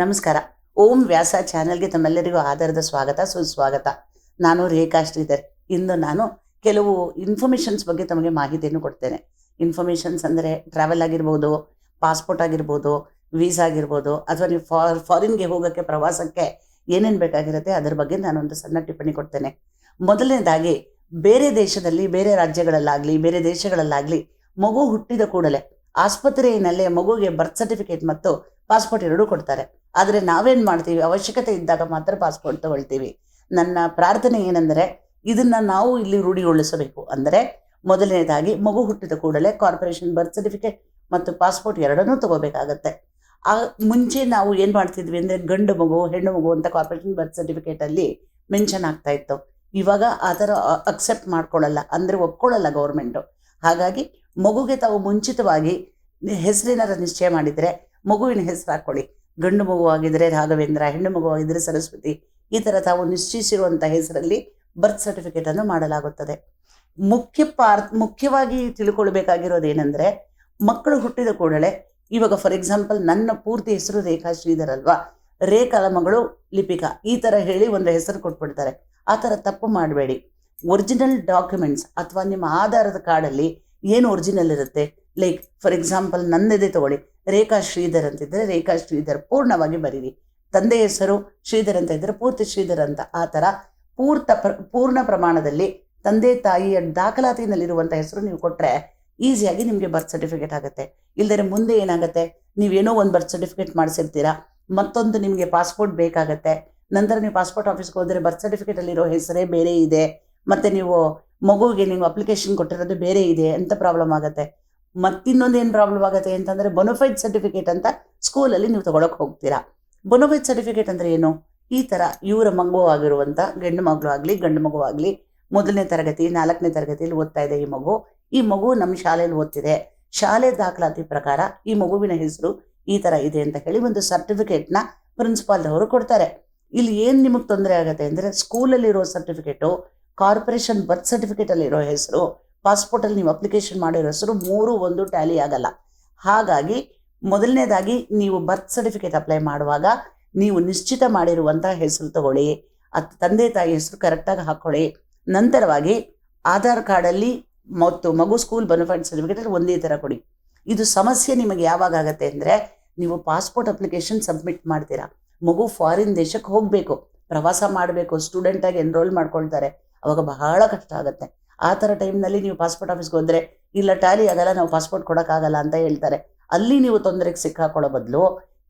ನಮಸ್ಕಾರ. ಓಂ ವ್ಯಾಸ ಚಾನೆಲ್ಗೆ ತಮ್ಮೆಲ್ಲರಿಗೂ ಆಧಾರದ ಸ್ವಾಗತ, ಸುಸ್ವಾಗತ. ನಾನು ರೇಖಾ ಶ್ರೀಧರ್. ಇಂದು ನಾನು ಕೆಲವು ಇನ್ಫಾರ್ಮೇಷನ್ಸ್ ಬಗ್ಗೆ ತಮಗೆ ಮಾಹಿತಿಯನ್ನು ಕೊಡ್ತೇನೆ. ಇನ್ಫಾರ್ಮೇಷನ್ಸ್ ಅಂದರೆ ಟ್ರಾವೆಲ್ ಆಗಿರ್ಬೋದು ಪಾಸ್ಪೋರ್ಟ್ ಆಗಿರ್ಬೋದು ವೀಸಾ ಆಗಿರ್ಬೋದು, ಅಥವಾ ನೀವು ಫಾರ್ ಫಾರಿನ್ಗೆ ಹೋಗೋಕ್ಕೆ ಪ್ರವಾಸಕ್ಕೆ ಏನೇನು ಬೇಕಾಗಿರುತ್ತೆ ಅದರ ಬಗ್ಗೆ ನಾನೊಂದು ಸಣ್ಣ ಟಿಪ್ಪಣಿ ಕೊಡ್ತೇನೆ. ಮೊದಲನೇದಾಗಿ, ಬೇರೆ ದೇಶದಲ್ಲಿ, ಬೇರೆ ರಾಜ್ಯಗಳಲ್ಲಾಗಲಿ, ಬೇರೆ ದೇಶಗಳಲ್ಲಾಗಲಿ ಮಗು ಹುಟ್ಟಿದ ಕೂಡಲೇ ಆಸ್ಪತ್ರೆಯಲ್ಲೇ ಮಗುಗೆ ಬರ್ತ್ ಸರ್ಟಿಫಿಕೇಟ್ ಮತ್ತು ಪಾಸ್ಪೋರ್ಟ್ ಎರಡೂ ಕೊಡ್ತಾರೆ. ಆದರೆ ನಾವೇನು ಮಾಡ್ತೀವಿ? ಅವಶ್ಯಕತೆ ಇದ್ದಾಗ ಮಾತ್ರ ಪಾಸ್ಪೋರ್ಟ್ ತಗೊಳ್ತೀವಿ. ನನ್ನ ಪ್ರಾರ್ಥನೆ ಏನೆಂದರೆ, ಇದನ್ನು ನಾವು ಇಲ್ಲಿ ರೂಢಿಗೊಳಿಸಬೇಕು. ಅಂದರೆ ಮೊದಲನೇದಾಗಿ ಮಗು ಹುಟ್ಟಿದ ಕೂಡಲೇ ಕಾರ್ಪೊರೇಷನ್ ಬರ್ತ್ ಸರ್ಟಿಫಿಕೇಟ್ ಮತ್ತು ಪಾಸ್ಪೋರ್ಟ್ ಎರಡನ್ನೂ ತಗೋಬೇಕಾಗತ್ತೆ. ಆ ಮುಂಚೆ ನಾವು ಏನು ಮಾಡ್ತಿದ್ವಿ ಅಂದರೆ ಗಂಡು ಮಗು, ಹೆಣ್ಣು ಮಗು ಅಂತ ಕಾರ್ಪೊರೇಷನ್ ಬರ್ತ್ ಸರ್ಟಿಫಿಕೇಟಲ್ಲಿ ಮೆನ್ಷನ್ ಆಗ್ತಾ ಇತ್ತು. ಇವಾಗ ಆ ಥರ ಅಕ್ಸೆಪ್ಟ್ ಮಾಡ್ಕೊಳ್ಳಲ್ಲ. ಅಂದರೆ ಒಪ್ಕೊಳ್ಳಲ್ಲ ಗೌರ್ಮೆಂಟು. ಹಾಗಾಗಿ ಮಗುಗೆ ತಾವು ಮುಂಚಿತವಾಗಿ ಹೆಸರಿನಾರ ನಿಶ್ಚಯ ಮಾಡಿದರೆ ಮಗುವಿನ ಹೆಸರು ಹಾಕ್ಕೊಳ್ಳಿ ಗಂಡು ಮಗು ಆಗಿದ್ದರೆ ರಾಘವೇಂದ್ರ, ಹೆಣ್ಣು ಮಗು ಸರಸ್ವತಿ. ಈ ಥರ ತಾವು ನಿಶ್ಚಯಿಸಿರುವಂಥ ಹೆಸರಲ್ಲಿ ಬರ್ತ್ ಸರ್ಟಿಫಿಕೇಟನ್ನು ಮಾಡಲಾಗುತ್ತದೆ. ಮುಖ್ಯ ಪಾರ್ ಮುಖ್ಯವಾಗಿ ತಿಳ್ಕೊಳ್ಬೇಕಾಗಿರೋದು ಏನಂದರೆ ಮಕ್ಕಳು ಹುಟ್ಟಿದ ಕೂಡಲೇ ಇವಾಗ ಫಾರ್ ಎಕ್ಸಾಂಪಲ್ ನನ್ನ ಪೂರ್ತಿ ಹೆಸರು ರೇಖಾ ಶ್ರೀಧರ್ ಅಲ್ವಾ? ರೇಖಾಳ ಮಗಳು ಲಿಪಿಕಾ. ಈ ಥರ ಹೇಳಿ ಒಂದು ಹೆಸರು ಕೊಟ್ಬಿಡ್ತಾರೆ. ಆ ಥರ ತಪ್ಪು ಮಾಡಬೇಡಿ. ಒರಿಜಿನಲ್ ಡಾಕ್ಯುಮೆಂಟ್ಸ್ ಅಥವಾ ನಿಮ್ಮ ಆಧಾರದ ಕಾರ್ಡಲ್ಲಿ ಏನು ಒರಿಜಿನಲ್ ಇರುತ್ತೆ? ಲೈಕ್ ಫಾರ್ ಎಕ್ಸಾಂಪಲ್ ನನ್ನದೇ ತಗೊಳ್ಳಿ. ರೇಖಾ ಶ್ರೀಧರ್ ಅಂತಿದ್ರೆ ರೇಖಾ ಶ್ರೀಧರ್ ಪೂರ್ಣವಾಗಿ ಬರೀರಿ. ತಂದೆ ಹೆಸರು ಶ್ರೀಧರ್ ಅಂತ ಇದ್ದರೆ ಪೂರ್ತಿ ಶ್ರೀಧರ್ ಅಂತ. ಆ ಥರ ಪೂರ್ತ ಪ್ರ, ಪೂರ್ಣ ಪ್ರಮಾಣದಲ್ಲಿ ತಂದೆ ತಾಯಿಯ ದಾಖಲಾತಿನಲ್ಲಿರುವಂಥ ಹೆಸರು ನೀವು ಕೊಟ್ಟರೆ ಈಸಿಯಾಗಿ ನಿಮಗೆ ಬರ್ತ್ ಸರ್ಟಿಫಿಕೇಟ್ ಆಗುತ್ತೆ. ಇಲ್ದರೆ ಮುಂದೆ ಏನಾಗುತ್ತೆ? ನೀವೇನೋ ಒಂದು ಬರ್ತ್ ಸರ್ಟಿಫಿಕೇಟ್ ಮಾಡಿಸಿರ್ತೀರಾ? ಮತ್ತೊಂದು ನಿಮಗೆ ಪಾಸ್ಪೋರ್ಟ್ ಬೇಕಾಗತ್ತೆ. ನಂತರ ನೀವು ಪಾಸ್ಪೋರ್ಟ್ ಆಫೀಸ್ಗೆ ಹೋದರೆ ಬರ್ತ್ ಸರ್ಟಿಫಿಕೇಟಲ್ಲಿರೋ ಹೆಸರೇ ಬೇರೆ ಇದೆ. ಮತ್ತು ನೀವು ಮಗುವಿಗೆ ನೀವು ಅಪ್ಲಿಕೇಶನ್ ಕೊಟ್ಟಿರೋದು ಬೇರೆ ಇದೆ. ಅಂತ ಪ್ರಾಬ್ಲಮ್ ಆಗುತ್ತೆ? ಮತ್ತಿನ್ನೊಂದು ಏನು ಪ್ರಾಬ್ಲಮ್ ಆಗುತ್ತೆ ಅಂತಂದರೆ ಬೊನೊಫೈಡ್ ಸರ್ಟಿಫಿಕೇಟ್ ಅಂತ ಸ್ಕೂಲಲ್ಲಿ ನೀವು ತಗೊಳಕ್ಕೆ ಹೋಗ್ತೀರಾ. ಬೊನೊಫೈಡ್ ಸರ್ಟಿಫಿಕೇಟ್ ಅಂದರೆ ಏನು? ಈ ಥರ ಇವರ ಮಗು ಆಗಿರುವಂಥ ಗಂಡು ಮಗಳು ಆಗಲಿ, ಗಂಡು ಮಗು ಆಗಲಿ, ಮೊದಲನೇ ತರಗತಿ, ನಾಲ್ಕನೇ ತರಗತಿಯಲ್ಲಿ ಓದ್ತಾ ಇದೆ ಈ ಮಗು. ಈ ಮಗು ನಮ್ಮ ಶಾಲೆಯಲ್ಲಿ ಓದ್ತಿದೆ. ಶಾಲೆ ದಾಖಲಾತಿ ಪ್ರಕಾರ ಈ ಮಗುವಿನ ಹೆಸರು ಈ ಥರ ಇದೆ ಅಂತ ಹೇಳಿ ಒಂದು ಸರ್ಟಿಫಿಕೇಟ್ನ ಪ್ರಿನ್ಸಿಪಾಲ್ದವರು ಕೊಡ್ತಾರೆ. ಇಲ್ಲಿ ಏನು ನಿಮಗೆ ತೊಂದರೆ ಆಗುತ್ತೆ ಅಂದರೆ ಸ್ಕೂಲಲ್ಲಿರೋ ಸರ್ಟಿಫಿಕೇಟು ಕಾರ್ಪೊರೇಷನ್ ಬರ್ತ್ ಸರ್ಟಿಫಿಕೇಟಲ್ಲಿರೋ ಹೆಸರು ಪಾಸ್ಪೋರ್ಟಲ್ಲಿ ನೀವು ಅಪ್ಲಿಕೇಶನ್ ಮಾಡಿರೋ ಹೆಸರು ಮೂರು ಒಂದು ಟ್ಯಾಲಿ ಆಗಲ್ಲ. ಹಾಗಾಗಿ ಮೊದಲನೇದಾಗಿ ನೀವು ಬರ್ತ್ ಸರ್ಟಿಫಿಕೇಟ್ ಅಪ್ಲೈ ಮಾಡುವಾಗ ನೀವು ನಿಶ್ಚಿತ ಮಾಡಿರುವಂಥ ಹೆಸರು ತಗೊಳ್ಳಿ ಅದು ತಂದೆ ತಾಯಿ ಹೆಸರು ಕರೆಕ್ಟಾಗಿ ಹಾಕ್ಕೊಳ್ಳಿ ನಂತರವಾಗಿ ಆಧಾರ್ ಕಾರ್ಡಲ್ಲಿ ಮತ್ತು ಮಗು ಸ್ಕೂಲ್ ಬೆನಿಫಿಟ್ ಸರ್ಟಿಫಿಕೇಟಲ್ಲಿ ಒಂದೇ ಥರ ಕೊಡಿ. ಇದು ಸಮಸ್ಯೆ ನಿಮಗೆ ಯಾವಾಗ ಆಗುತ್ತೆ ಅಂದರೆ ನೀವು ಪಾಸ್ಪೋರ್ಟ್ ಅಪ್ಲಿಕೇಶನ್ ಸಬ್ಮಿಟ್ ಮಾಡ್ತೀರಾ. ಮಗು ಫಾರಿನ್ ದೇಶಕ್ಕೆ ಹೋಗಬೇಕು. ಪ್ರವಾಸ ಮಾಡಬೇಕು. ಸ್ಟೂಡೆಂಟಾಗಿ ಎನ್ರೋಲ್ ಮಾಡ್ಕೊಳ್ತಾರೆ. ಅವಾಗ ಬಹಳ ಕಷ್ಟ ಆಗುತ್ತೆ. ಆ ಥರ ಟೈಮ್ನಲ್ಲಿ ನೀವು ಪಾಸ್ಪೋರ್ಟ್ ಆಫೀಸ್ಗೆ ಹೋದರೆ, ಇಲ್ಲ ಟ್ಯಾಲಿ ಆಗಲ್ಲ ನಾವು ಪಾಸ್ಪೋರ್ಟ್ ಕೊಡೋಕ್ಕಾಗಲ್ಲ ಅಂತ ಹೇಳ್ತಾರೆ. ಅಲ್ಲಿ ನೀವು ತೊಂದರೆಗೆ ಸಿಕ್ಕಾಕೊಳ್ಳೋ ಬದಲು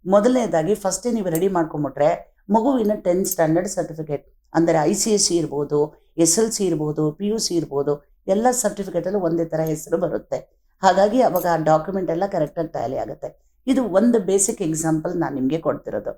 ಮೊದಲನೇದಾಗಿ ಫಸ್ಟೇ ನೀವು ರೆಡಿ ಮಾಡ್ಕೊಂಬಿಟ್ರೆ ಮಗುವಿನ ಟೆಂತ್ ಸ್ಟ್ಯಾಂಡರ್ಡ್ ಸರ್ಟಿಫಿಕೇಟ್ ಅಂದರೆ ಐ ಸಿ ಎಸ್ ಸಿ ಇರ್ಬೋದು ಎಸ್ ಎಲ್ ಸಿ ಇರ್ಬೋದು ಪಿ ಯು ಸಿ ಇರ್ಬೋದು, ಎಲ್ಲ ಸರ್ಟಿಫಿಕೇಟಲ್ಲೂ ಒಂದೇ ಥರ ಹೆಸರು ಬರುತ್ತೆ. ಹಾಗಾಗಿ ಅವಾಗ ಆ ಡಾಕ್ಯುಮೆಂಟ್ ಎಲ್ಲ ಕರೆಕ್ಟಾಗಿ ಟ್ಯಾಲಿ ಆಗುತ್ತೆ. ಇದು ಒಂದು ಬೇಸಿಕ್ ಎಕ್ಸಾಂಪಲ್ ನಾನು ನಿಮಗೆ ಕೊಡ್ತಿರೋದು.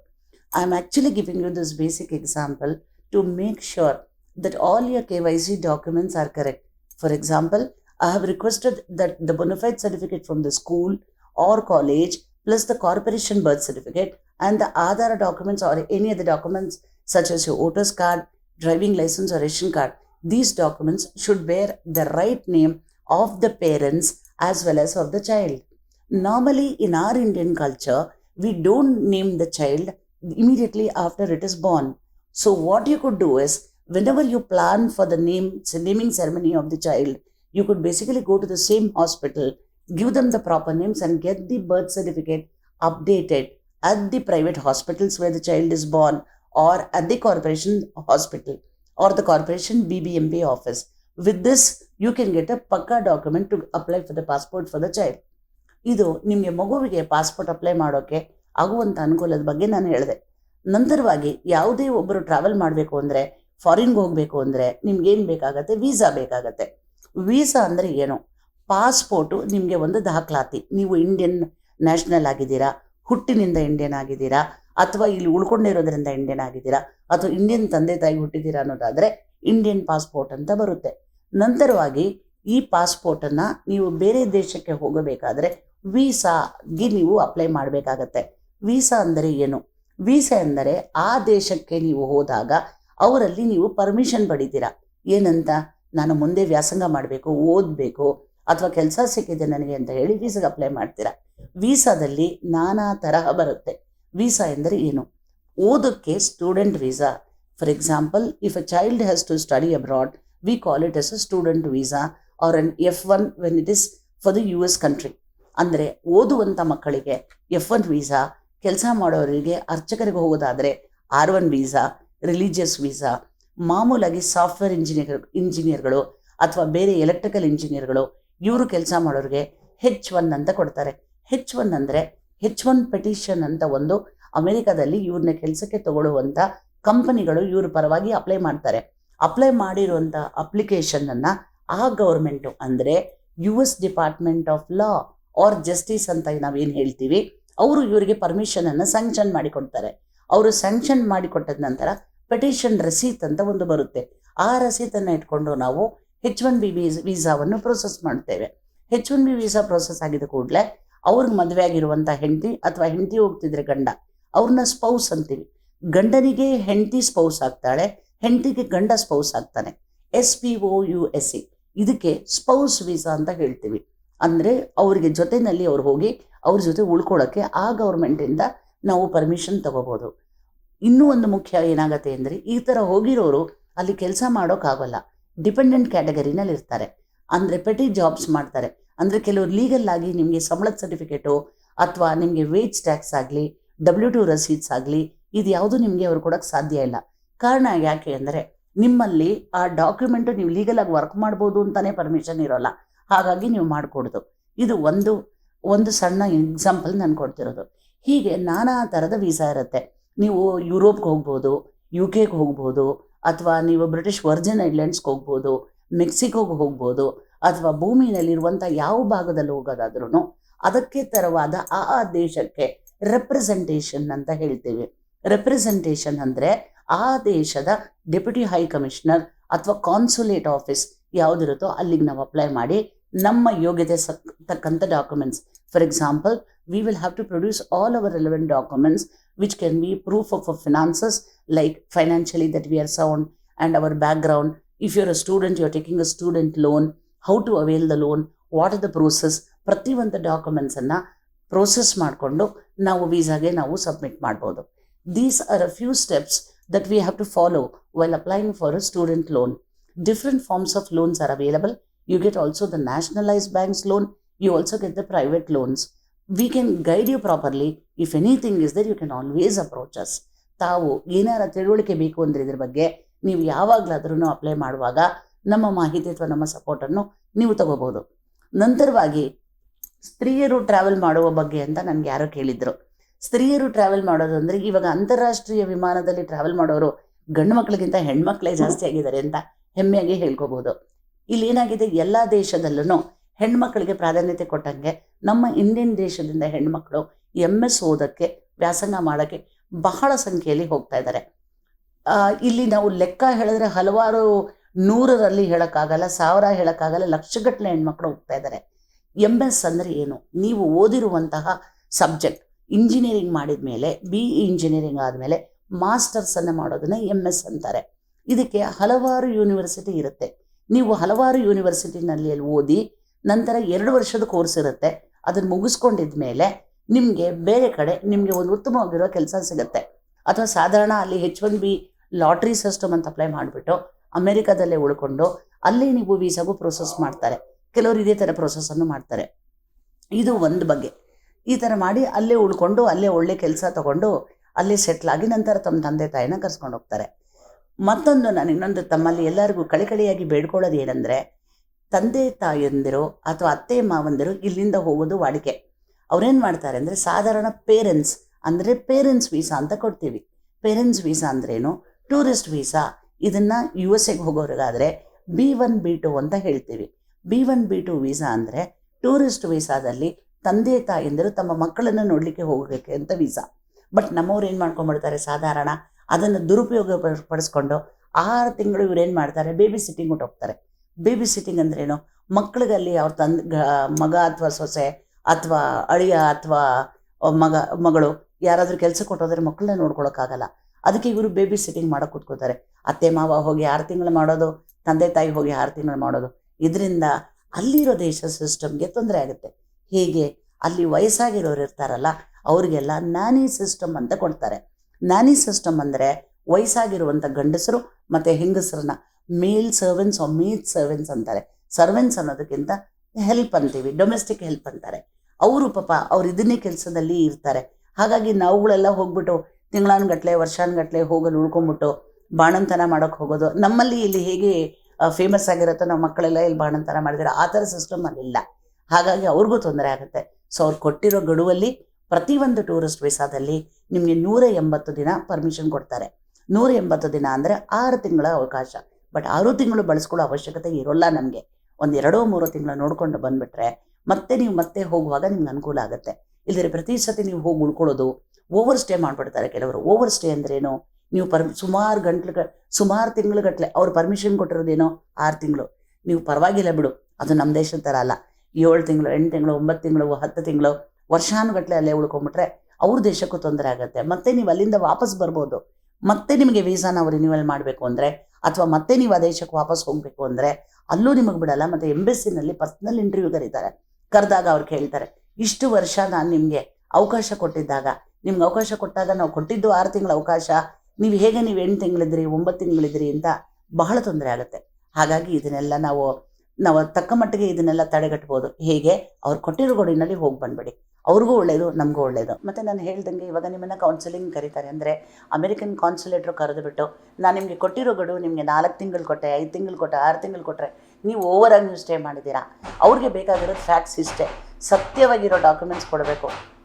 I am actually giving you this basic example to make sure that all your KYC documents are correct. For example, I have requested that the bona fide certificate from the school or college plus the corporation birth certificate and the Aadhaar documents or any other documents such as your voter's card, driving license or ration card. These documents should bear the right name of the parents as well as of the child. Normally, in our Indian culture, we don't name the child immediately after it is born. So, what you could do is whenever you plan for the name naming ceremony of the child you could basically go to the same hospital give them the proper names and get the birth certificate updated at the private hospitals where the child is born or at the corporation hospital or the corporation bbmp office with this you can get a pakka document to apply for the passport for the child ಇದು ನಿಮಗೆ ಮಗುವಿಗೆ passport apply ಮಾಡೋಕ್ಕೆ ಆಗುವಂಥ ಅನುಕೂಲದ ಬಗ್ಗೆ ನಾನು ಹೇಳಿದೆ ನಂತರವಾಗಿ ಯಾವುದೇ ಒಬ್ಬರು ಟ್ರಾವೆಲ್ ಮಾಡಬೇಕು ಅಂದರೆ ಫಾರಿನ್ಗೆ ಹೋಗಬೇಕು ಅಂದರೆ ನಿಮ್ಗೇನು ಬೇಕಾಗತ್ತೆ? ವೀಸಾ ಬೇಕಾಗತ್ತೆ. ವೀಸಾ ಅಂದರೆ ಏನು? ಪಾಸ್ಪೋರ್ಟು ನಿಮಗೆ ಒಂದು ದಾಖಲಾತಿ. ನೀವು ಇಂಡಿಯನ್ ನ್ಯಾಷನಲ್ ಆಗಿದ್ದೀರಾ? ಹುಟ್ಟಿನಿಂದ ಇಂಡಿಯನ್ ಆಗಿದ್ದೀರಾ? ಅಥವಾ ಇಲ್ಲಿ ಉಳ್ಕೊಂಡಿರೋದ್ರಿಂದ ಇಂಡಿಯನ್ ಆಗಿದ್ದೀರಾ? ಅಥವಾ ಇಂಡಿಯನ್ ತಂದೆ ತಾಯಿ ಹುಟ್ಟಿದ್ದೀರಾ ಅನ್ನೋದಾದರೆ ಇಂಡಿಯನ್ ಪಾಸ್ಪೋರ್ಟ್ ಅಂತ ಬರುತ್ತೆ. ನಂತರವಾಗಿ ಈ ಪಾಸ್ಪೋರ್ಟನ್ನು ನೀವು ಬೇರೆ ದೇಶಕ್ಕೆ ಹೋಗಬೇಕಾದ್ರೆ ವೀಸಾಗೆ ನೀವು ಅಪ್ಲೈ ಮಾಡಬೇಕಾಗತ್ತೆ. ವೀಸಾ ಅಂದರೆ ಏನು? ವೀಸಾ ಎಂದರೆ ಆ ದೇಶಕ್ಕೆ ನೀವು ಹೋದಾಗ ಅವರಲ್ಲಿ ನೀವು ಪರ್ಮಿಷನ್ ಪಡಿತೀರಾ? ಏನಂತ? ನಾನು ಮುಂದೆ ವ್ಯಾಸಂಗ ಮಾಡಬೇಕು, ಓದಬೇಕು, ಅಥವಾ ಕೆಲಸ ಸಿಕ್ಕಿದೆ ನನಗೆ ಅಂತ ಹೇಳಿ ವೀಸಾಗೆ ಅಪ್ಲೈ ಮಾಡ್ತೀರಾ? ವೀಸಾದಲ್ಲಿ ನಾನಾ ತರಹ ಬರುತ್ತೆ. ವೀಸಾ ಎಂದರೆ ಏನು? ಓದೋಕ್ಕೆ student visa for example if a child has to study abroad we call it as a student visa or an F one when it is for the U S country ಅಂದರೆ ಓದುವಂಥ ಮಕ್ಕಳಿಗೆ F one visa ಕೆಲಸ ಮಾಡೋರಿಗೆ ಅರ್ಚಕರಿಗೆ ಹೋಗೋದಾದರೆ R one visa religious visa ಮಾಮೂಲಾಗಿ software engineer ಇಂಜಿನಿಯರ್ಗಳು ಅಥವಾ ಬೇರೆ ಎಲೆಕ್ಟ್ರಿಕಲ್ ಇಂಜಿನಿಯರ್ಗಳು ಇವರು ಕೆಲಸ ಮಾಡೋರಿಗೆ ಹೆಚ್ ಒನ್ ಅಂತ ಕೊಡ್ತಾರೆ. ಹೆಚ್ ಒನ್ ಅಂದರೆ ಹೆಚ್ ಒನ್ ಪೆಟಿಷನ್ ಅಂತ ಒಂದು ಅಮೆರಿಕದಲ್ಲಿ ಇವ್ರನ್ನ ಕೆಲಸಕ್ಕೆ ತಗೊಳ್ಳುವಂಥ ಕಂಪನಿಗಳು ಇವ್ರ ಪರವಾಗಿ ಅಪ್ಲೈ ಮಾಡ್ತಾರೆ. ಅಪ್ಲೈ ಮಾಡಿರುವಂಥ ಅಪ್ಲಿಕೇಶನನ್ನು ಆ ಗೌರ್ಮೆಂಟು ಅಂದರೆ U S department of law or justice ಅಂತ ನಾವೇನು ಹೇಳ್ತೀವಿ, ಅವರು ಇವರಿಗೆ ಪರ್ಮಿಷನನ್ನು ಸ್ಯಾಂಕ್ಷನ್ ಮಾಡಿಕೊಡ್ತಾರೆ. ಅವರು ಸ್ಯಾಂಕ್ಷನ್ ಮಾಡಿಕೊಟ್ಟದ ನಂತರ ಪೆಟಿಷನ್ ರಸೀತ್ ಅಂತ ಒಂದು ಬರುತ್ತೆ. ಆ ರಸೀತನ್ನು ಇಟ್ಕೊಂಡು ನಾವು ಹೆಚ್ ಒನ್ ಬಿ ವೀಸ್ ವೀಸಾವನ್ನು ಪ್ರೊಸೆಸ್ ಮಾಡ್ತೇವೆ. H one B visa process ಆಗಿದ ಕೂಡಲೇ ಅವ್ರಿಗೆ ಮದುವೆ ಆಗಿರುವಂಥ ಹೆಂಡತಿ ಅಥವಾ ಹೆಂಡತಿ ಹೋಗ್ತಿದ್ರೆ ಗಂಡ ಅವ್ರನ್ನ ಸ್ಪೌಸ್ ಅಂತೀವಿ. ಗಂಡನಿಗೆ ಹೆಂಡತಿ ಸ್ಪೌಸ್ ಆಗ್ತಾಳೆ, ಹೆಂಡತಿಗೆ ಗಂಡ ಸ್ಪೌಸ್ ಆಗ್ತಾನೆ. S P O U S C ಇದಕ್ಕೆ ಸ್ಪೌಸ್ ವೀಸಾ ಅಂತ ಹೇಳ್ತೀವಿ. ಅಂದರೆ ಅವರಿಗೆ ಜೊತೆಯಲ್ಲಿ ಅವ್ರು ಹೋಗಿ ಅವ್ರ ಜೊತೆ ಉಳ್ಕೊಳ್ಳೋಕ್ಕೆ ಆ ಗೌರ್ಮೆಂಟಿಂದ ನಾವು ಪರ್ಮಿಷನ್ ತಗೋಬೋದು. ಇನ್ನೂ ಒಂದು ಮುಖ್ಯ ಏನಾಗುತ್ತೆ ಅಂದರೆ, ಈ ಥರ ಹೋಗಿರೋರು ಅಲ್ಲಿ ಕೆಲಸ ಮಾಡೋಕ್ಕಾಗಲ್ಲ. ಡಿಪೆಂಡೆಂಟ್ ಕ್ಯಾಟಗರಿನಲ್ಲಿ ಇರ್ತಾರೆ. ಅಂದರೆ ಪೆಟಿ ಜಾಬ್ಸ್ ಮಾಡ್ತಾರೆ. ಅಂದರೆ ಕೆಲವರು ಲೀಗಲ್ ಆಗಿ ನಿಮಗೆ ಸಂಬಳದ ಸರ್ಟಿಫಿಕೇಟು ಅಥವಾ ನಿಮಗೆ ವೇಜ್ ಟ್ಯಾಕ್ಸ್ ಆಗಲಿ ಡಬ್ಲ್ಯೂ ಟು ರಸೀಟ್ಸ್ ಆಗಲಿ, ಇದು ಯಾವುದು ನಿಮಗೆ ಅವ್ರು ಕೊಡೋಕ್ಕೆ ಸಾಧ್ಯ ಇಲ್ಲ. ಕಾರಣ ಯಾಕೆ ಅಂದರೆ, ನಿಮ್ಮಲ್ಲಿ ಆ ಡಾಕ್ಯುಮೆಂಟು ನೀವು ಲೀಗಲಾಗಿ ವರ್ಕ್ ಮಾಡ್ಬೋದು ಅಂತಲೇ ಪರ್ಮಿಷನ್ ಇರೋಲ್ಲ. ಹಾಗಾಗಿ ನೀವು ಮಾಡಿಕೊಡ್ದು. ಇದು ಒಂದು ಒಂದು ಸಣ್ಣ ಎಕ್ಸಾಂಪಲ್ ನಾನು ಕೊಡ್ತಿರೋದು. ಹೀಗೆ ನಾನಾ ಥರದ ವೀಸಾ ಇರುತ್ತೆ. ನೀವು ಯುರೋಪ್ಗೆ ಹೋಗ್ಬೋದು ಯು ಕೆಗೆ ಹೋಗ್ಬೋದು, ಅಥವಾ ನೀವು ಬ್ರಿಟಿಷ್ ವರ್ಜಿನ್ ಐಲ್ಯಾಂಡ್ಸ್ಗೆ ಹೋಗ್ಬೋದು ಮೆಕ್ಸಿಕೋಗೆ ಹೋಗ್ಬೋದು, ಅಥವಾ ಭೂಮಿಯಲ್ಲಿರುವಂಥ ಯಾವ ಭಾಗದಲ್ಲಿ ಹೋಗೋದಾದ್ರೂ ಅದಕ್ಕೆ ತರವಾದ ಆ ದೇಶಕ್ಕೆ ರೆಪ್ರೆಸೆಂಟೇಷನ್ ಅಂತ ಹೇಳ್ತೀವಿ. ರೆಪ್ರೆಸೆಂಟೇಷನ್ ಅಂದರೆ ಆ ದೇಶದ ಡೆಪ್ಯೂಟಿ ಹೈ ಕಮಿಷನರ್ ಅಥವಾ ಕಾನ್ಸುಲೇಟ್ ಆಫೀಸ್ ಯಾವುದಿರುತ್ತೋ ಅಲ್ಲಿಗೆ ನಾವು ಅಪ್ಲೈ ಮಾಡಿ ನಮ್ಮ ಯೋಗ್ಯತೆ ತಕ್ಕಂಥ documents for example we will have to produce all our relevant documents which can be proof of a finances like financially that we are sound and our background if you are a student you are taking a student loan how to avail the loan what are the process ಪ್ರತಿಯೊಂದು ಡಾಕ್ಯುಮೆಂಟ್ಸನ್ನು process ಮಾಡಿಕೊಂಡು ನಾವು ವೀಸಾಗೆ ನಾವು submit ಮಾಡ್ಬೋದು these are a few steps that we have to follow while applying for a student loan. Different forms of loans are available. You get also the nationalized banks loan, you also get the private loans. We can guide you properly if anything is there you can always approach us ತಾವು ಏನಾರ ತಿಳುವಳಿಕೆ ಬೇಕು ಅಂದ್ರೆ ಇದ್ರ ಬಗ್ಗೆ ನೀವು ಯಾವಾಗಲಾದ್ರೂ apply ಮಾಡುವಾಗ ನಮ್ಮ ಮಾಹಿತಿ ಅಥವಾ ನಮ್ಮ ಸಪೋರ್ಟನ್ನು ನೀವು ತಗೋಬೋದು ನಂತರವಾಗಿ, ಸ್ತ್ರೀಯರು ಟ್ರಾವೆಲ್ ಮಾಡುವ ಬಗ್ಗೆ ಅಂತ ನನಗೆ ಯಾರೋ ಕೇಳಿದ್ರು. ಸ್ತ್ರೀಯರು ಟ್ರಾವೆಲ್ ಮಾಡೋದು ಅಂದರೆ ಇವಾಗ ಅಂತಾರಾಷ್ಟ್ರೀಯ ವಿಮಾನದಲ್ಲಿ ಟ್ರಾವೆಲ್ ಮಾಡೋರು ಗಂಡು ಮಕ್ಕಳಿಗಿಂತ ಹೆಣ್ಮಕ್ಳೇ ಜಾಸ್ತಿ ಆಗಿದ್ದಾರೆ ಅಂತ ಹೆಮ್ಮೆಯಾಗಿ ಹೇಳ್ಕೋಬೋದು. ಇಲ್ಲಿ ಏನಾಗಿದೆ ಎಲ್ಲ ದೇಶದಲ್ಲೂ ಹೆಣ್ಮಕ್ಳಿಗೆ ಪ್ರಾಧಾನ್ಯತೆ ಕೊಟ್ಟಂಗೆ ನಮ್ಮ ಇಂಡಿಯನ್ ದೇಶದಿಂದ ಹೆಣ್ಮಕ್ಳು ಎಂ ಎಸ್ ಓದೋಕ್ಕೆ ವ್ಯಾಸಂಗ ಮಾಡೋಕ್ಕೆ ಬಹಳ ಸಂಖ್ಯೆಯಲ್ಲಿ ಹೋಗ್ತಾ ಇದ್ದಾರೆ. ಇಲ್ಲಿ ನಾವು ಲೆಕ್ಕ ಹೇಳಿದ್ರೆ ಹಲವಾರು ನೂರರಲ್ಲಿ ಹೇಳೋಕ್ಕಾಗಲ್ಲ, ಸಾವಿರ ಹೇಳೋಕ್ಕಾಗಲ್ಲ, ಲಕ್ಷಗಟ್ಟಲೆ ಹೆಣ್ಮಕ್ಳು ಹೋಗ್ತಾ ಇದ್ದಾರೆ. ಎಂ ಎಸ್ ಅಂದರೆ ಏನು? ನೀವು ಓದಿರುವಂತಹ ಸಬ್ಜೆಕ್ಟ್, ಇಂಜಿನಿಯರಿಂಗ್ ಮಾಡಿದ ಮೇಲೆ, ಬಿ ಇ ಇಂಜಿನಿಯರಿಂಗ್ ಆದಮೇಲೆ ಮಾಸ್ಟರ್ಸನ್ನು ಮಾಡೋದನ್ನ ಎಂ ಎಸ್ ಅಂತಾರೆ. ಇದಕ್ಕೆ ಹಲವಾರು ಯೂನಿವರ್ಸಿಟಿ ಇರುತ್ತೆ. ನೀವು ಹಲವಾರು ಯೂನಿವರ್ಸಿಟಿನಲ್ಲಿ ಓದಿ ನಂತರ ಎರಡು ವರ್ಷದ ಕೋರ್ಸ್ ಇರುತ್ತೆ. ಅದನ್ನು ಮುಗಿಸ್ಕೊಂಡಿದ ಮೇಲೆ ನಿಮಗೆ ಬೇರೆ ಕಡೆ ನಿಮಗೆ ಒಂದು ಉತ್ತಮವಾಗಿರೋ ಕೆಲಸ ಸಿಗುತ್ತೆ. ಅಥವಾ ಸಾಧಾರಣ ಅಲ್ಲಿ H one B lottery system ಅಂತ ಅಪ್ಲೈ ಮಾಡಿಬಿಟ್ಟು ಅಮೆರಿಕದಲ್ಲೇ ಉಳ್ಕೊಂಡು ಅಲ್ಲಿ ನೀವು ವೀಸಾಗೂ ಪ್ರೊಸೆಸ್ ಮಾಡ್ತಾರೆ. ಕೆಲವರು ಇದೇ ಥರ ಪ್ರೊಸೆಸನ್ನು ಮಾಡ್ತಾರೆ. ಇದು ಒಂದು ಬಗ್ಗೆ. ಈ ಥರ ಮಾಡಿ ಅಲ್ಲೇ ಉಳ್ಕೊಂಡು ಅಲ್ಲೇ ಒಳ್ಳೆ ಕೆಲಸ ತಗೊಂಡು ಅಲ್ಲೇ ಸೆಟ್ಲ್ ಆಗಿ ನಂತರ ತಮ್ಮ ತಂದೆ ತಾಯಿನ ಕರ್ಸ್ಕೊಂಡು ಹೋಗ್ತಾರೆ. ಮತ್ತೊಂದು ನಾನು ಇನ್ನೊಂದು ತಮ್ಮಲ್ಲಿ ಎಲ್ಲರಿಗೂ ಕಳಿಕಳಿಯಾಗಿ ಬೇಡ್ಕೊಳ್ಳೋದು ಏನಂದರೆ ತಂದೆ ತಾಯಂದಿರು ಅಥವಾ ಅತ್ತೆ ಮಾವಂದಿರು ಇಲ್ಲಿಂದ ಹೋಗೋದು ವಾಡಿಕೆ. ಅವ್ರೇನು ಮಾಡ್ತಾರೆ ಅಂದರೆ ಸಾಧಾರಣ ಪೇರೆಂಟ್ಸ್ ಅಂದರೆ ಪೇರೆಂಟ್ಸ್ ವೀಸಾ ಅಂತ ಕೊಡ್ತೀವಿ. ಪೇರೆಂಟ್ಸ್ ವೀಸಾ ಅಂದ್ರೇನು? Tourist visa. ಇದನ್ನು ಯು ಎಸ್ ಎಗೆ ಹೋಗೋರಿಗಾದರೆ ಬಿ ಒನ್, ಬಿ ಟು ಅಂತ ಹೇಳ್ತೀವಿ. B one, B two visa ಅಂದರೆ ಟೂರಿಸ್ಟ್ ವೀಸಾದಲ್ಲಿ ತಂದೆ ತಾಯಂದಿರು ತಮ್ಮ ಮಕ್ಕಳನ್ನು ನೋಡಲಿಕ್ಕೆ ಹೋಗಬೇಕು ಅಂತ ವೀಸಾ. ಬಟ್ ನಮ್ಮವ್ರು ಏನು ಮಾಡ್ಕೊಂಡ್ಬಿಡ್ತಾರೆ ಸಾಧಾರಣ? ಅದನ್ನು ದುರುಪಯೋಗ ಪಡ್- ಪಡಿಸ್ಕೊಂಡು ಆರು ತಿಂಗಳು ಇವ್ರು ಏನು ಮಾಡ್ತಾರೆ? ಬೇಬಿ ಸಿಟ್ಟಿಂಗ್ ಹೋಗ್ತಾರೆ. ಬೇಬಿ ಸಿಟ್ಟಿಂಗ್ ಅಂದ್ರೇನು? ಮಕ್ಳಿಗಲ್ಲಿ ಅವ್ರ ತಂದೆ ಮಗ ಅಥವಾ ಸೊಸೆ ಅಥವಾ ಅಳಿಯ ಅಥವಾ ಮಗ, ಮಗಳು ಯಾರಾದರೂ ಕೆಲಸ ಕೊಟ್ಟೋದ್ರೆ ಮಕ್ಕಳನ್ನ ನೋಡ್ಕೊಳಕ್ಕಾಗಲ್ಲ. ಅದಕ್ಕೆ ಇವರು ಬೇಬಿ ಸಿಟ್ಟಿಂಗ್ ಮಾಡೋಕೆ ಕೂತ್ಕೋತಾರೆ ಅತ್ತೆ, ಮಾವ ಹೋಗಿ ಆರು ತಿಂಗಳು ಮಾಡೋದು, ತಂದೆ, ತಾಯಿ ಹೋಗಿ ಆರು ತಿಂಗಳು ಮಾಡೋದು. ಇದರಿಂದ ಅಲ್ಲಿರೋ ದೇಶ ಸಿಸ್ಟಮ್ಗೆ ತೊಂದರೆ ಆಗುತ್ತೆ. ಹೀಗೆ? ಅಲ್ಲಿ ವಯಸ್ಸಾಗಿರೋರು ಇರ್ತಾರಲ್ಲ, ಅವ್ರಿಗೆಲ್ಲ ನಾನಿ ಸಿಸ್ಟಮ್ ಅಂತ ಕೊಡ್ತಾರೆ. ನಾನಿ ಸಿಸ್ಟಮ್ ಅಂದರೆ ವಯಸ್ಸಾಗಿರುವಂಥ ಗಂಡಸರು ಮತ್ತು ಹೆಂಗಸರನ್ನ male servants or maid servants ಅಂತಾರೆ. ಸರ್ವೆನ್ಸ್ ಅನ್ನೋದಕ್ಕಿಂತ ಹೆಲ್ಪ್ ಅಂತೀವಿ ಡೊಮೆಸ್ಟಿಕ್ ಹೆಲ್ಪ್ ಅಂತಾರೆ. ಅವರು ಪಾಪ ಅವ್ರು ಇದನ್ನೇ ಕೆಲಸದಲ್ಲಿ ಇರ್ತಾರೆ. ಹಾಗಾಗಿ ನಾವುಗಳೆಲ್ಲ ಹೋಗ್ಬಿಟ್ಟು ತಿಂಗಳಾನ್ಗಟ್ಲೆ, ವರ್ಷಾನ್ಗಟ್ಲೆ ಹೋಗಿ ಉಳ್ಕೊಂಬಿಟ್ಟು ಬಾಣಂತನ ಮಾಡೋಕ್ಕೆ ಹೋಗೋದು. ನಮ್ಮಲ್ಲಿ ಇಲ್ಲಿ ಹೇಗೆ ಫೇಮಸ್ ಆಗಿರುತ್ತೋ ನಮ್ಮ ಮಕ್ಕಳೆಲ್ಲ ಇಲ್ಲಿ ಬಾಣಂತನ ಮಾಡಿದ್ದಾರೆ ಆ ಥರ ಸಿಸ್ಟಮ್ ಅಲ್ಲಿಲ್ಲ. ಹಾಗಾಗಿ ಅವ್ರಿಗೂ ತೊಂದರೆ ಆಗುತ್ತೆ. ಸೊ ಅವ್ರು ಕೊಟ್ಟಿರೋ ಗಡುವಲ್ಲಿ ಪ್ರತಿಯೊಂದು ಟೂರಿಸ್ಟ್ ವೀಸಾದಲ್ಲಿ ನಿಮಗೆ ನೂರ ಎಂಬತ್ತು ದಿನ ಪರ್ಮಿಷನ್ ಕೊಡ್ತಾರೆ. ನೂರ ಎಂಬತ್ತು ದಿನ ಅಂದರೆ ಆರು ತಿಂಗಳ ಅವಕಾಶ. ಬಟ್ ಆರು ತಿಂಗಳು ಬಳಸ್ಕೊಳ್ಳೋ ಅವಶ್ಯಕತೆ ಇರೋಲ್ಲ ನಮಗೆ. ಒಂದು ಎರಡೋ ಮೂರೋ ತಿಂಗಳು ನೋಡ್ಕೊಂಡು ಬಂದುಬಿಟ್ರೆ ಮತ್ತೆ ನೀವು ಮತ್ತೆ ಹೋಗುವಾಗ ನಿಮ್ಗೆ ಅನುಕೂಲ ಆಗುತ್ತೆ. ಇಲ್ಲದ್ರೆ ಪ್ರತಿ ಸತಿ ನೀವು ಹೋಗಿ ಉಳ್ಕೊಳ್ಳೋದು ಓವರ್ ಸ್ಟೇ ಮಾಡಿಬಿಡ್ತಾರೆ ಕೆಲವರು. ಓವರ್ ಸ್ಟೇ ಅಂದ್ರೇನು? ನೀವು ಪರ್ ಸುಮಾರು ಗಂಟ್ಲು ಸುಮಾರು ತಿಂಗಳುಗಟ್ಟಲೆ ಅವ್ರು ಪರ್ಮಿಷನ್ ಕೊಟ್ಟಿರೋದೇನೋ? ಆರು ತಿಂಗಳು. ನೀವು ಪರವಾಗಿಲ್ಲ ಬಿಡು. ಅದು ನಮ್ಮ ದೇಶದ ಥರ ಅಲ್ಲ. ಏಳು ತಿಂಗಳು, ಎಂಟು ತಿಂಗಳು, ಒಂಬತ್ತು ತಿಂಗಳು, ಹತ್ತು ತಿಂಗಳು ವರ್ಷಾನುಗಟ್ಟಲೆ ಅಲ್ಲೇ ಉಳ್ಕೊಂಬಿಟ್ರೆ ಅವ್ರ ದೇಶಕ್ಕೂ ತೊಂದರೆ ಆಗುತ್ತೆ. ಮತ್ತೆ ನೀವು ಅಲ್ಲಿಂದ ವಾಪಸ್ ಬರ್ಬೋದು. ಮತ್ತೆ ನಿಮಗೆ ವೀಸಾನ ನಾವು ರಿನ್ಯೂವಲ್ ಮಾಡಬೇಕು ಅಂದರೆ ಅಥವಾ ಮತ್ತೆ ನೀವು ಆ ದೇಶಕ್ಕೆ ವಾಪಸ್ ಹೋಗಬೇಕು ಅಂದರೆ ಅಲ್ಲೂ ನಿಮಗೆ ಬಿಡಲ್ಲ, ಮತ್ತು ಎಂಬೆಸ್ಸಿನಲ್ಲಿ ಪರ್ಸ್ನಲ್ ಇಂಟರ್ವ್ಯೂ ಕರೀತಾರೆ. ಕರೆದಾಗ ಅವ್ರು ಕೇಳ್ತಾರೆ, ಇಷ್ಟು ವರ್ಷ ನಾನು ನಿಮಗೆ ಅವಕಾಶ ಕೊಟ್ಟಿದ್ದಾಗ, ನಿಮ್ಗೆ ಅವಕಾಶ ಕೊಟ್ಟಾಗ ನಾವು ಕೊಟ್ಟಿದ್ದು ಆರು ತಿಂಗಳ ಅವಕಾಶ, ನೀವು ಹೇಗೆ ನೀವು ಎಂಟು ತಿಂಗಳಿದ್ರಿ ಒಂಬತ್ತು ತಿಂಗಳಿದ್ರಿ ಅಂತ ಬಹಳ ತೊಂದರೆ ಆಗುತ್ತೆ. ಹಾಗಾಗಿ ಇದನ್ನೆಲ್ಲ ನಾವು ನಾವು ತಕ್ಕ ಮಟ್ಟಿಗೆ ಇದನ್ನೆಲ್ಲ ತಡೆಗಟ್ಬೋದು. ಹೇಗೆ? ಅವ್ರು ಕೊಟ್ಟಿರೋ ಗೋಡಿನಲ್ಲಿ ಹೋಗಿ ಬಂದ್ಬಿಡಿ. ಅವ್ರಿಗೂ ಒಳ್ಳೆಯದು ನಮಗೂ ಒಳ್ಳೆಯದು ಮತ್ತು ನಾನು ಹೇಳ್ದಂಗೆ ಇವಾಗ ನಿಮ್ಮನ್ನು ಕೌನ್ಸಿಲಿಂಗ್ ಕರೀತಾರೆ. ಅಂದರೆ ಅಮೆರಿಕನ್ ಕಾನ್ಸುಲೇಟ್ರು ಕರೆದುಬಿಟ್ಟು ನಾನು ನಿಮಗೆ ಕೊಟ್ಟಿರೋ ಗಡು ನಿಮಗೆ ನಾಲ್ಕು ತಿಂಗಳು ಕೊಟ್ಟೆ, ಐದು ತಿಂಗಳು ಕೊಟ್ಟೆ, ಆರು ತಿಂಗಳು ಕೊಟ್ಟರೆ ನೀವು ಓವರಾಗಿ ನೀವು ಸ್ಟೇ ಮಾಡಿದ್ದೀರಾ? ಅವ್ರಿಗೆ ಬೇಕಾಗಿರೋದು ಫ್ಯಾಕ್ಸ್ ಇಷ್ಟೇ. ಸತ್ಯವಾಗಿರೋ ಡಾಕ್ಯುಮೆಂಟ್ಸ್ ಕೊಡಬೇಕು.